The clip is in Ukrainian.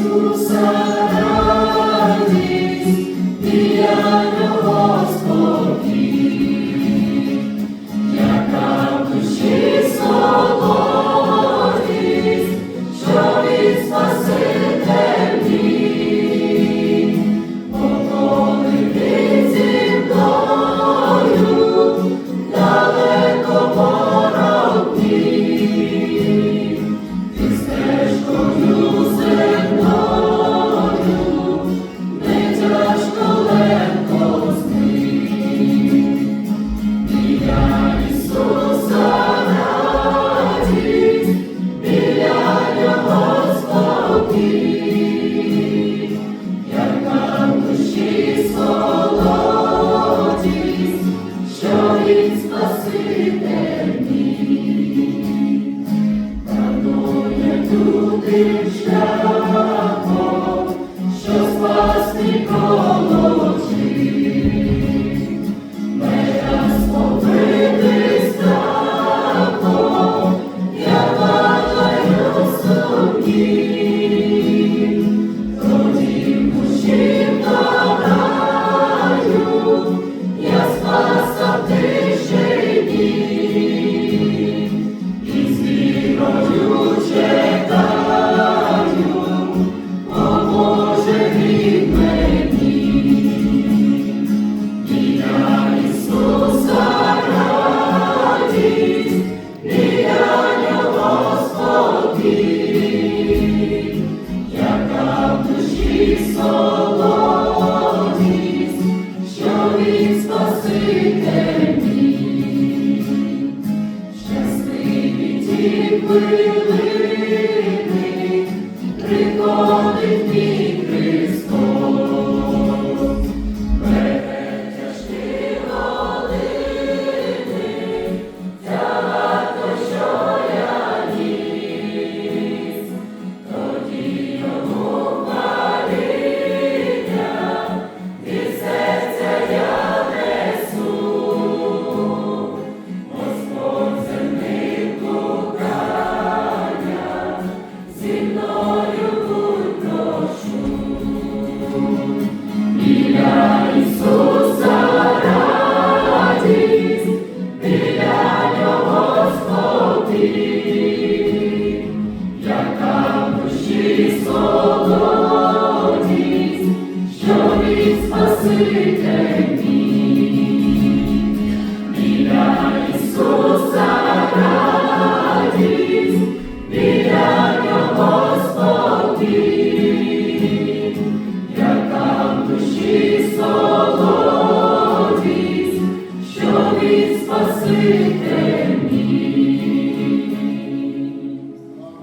Ісуса радість, Спаситель мій. Приходить Спаситель мій, біля Ісуса радість, біля Його спокій, яка душі солодість, що він спаситель мій.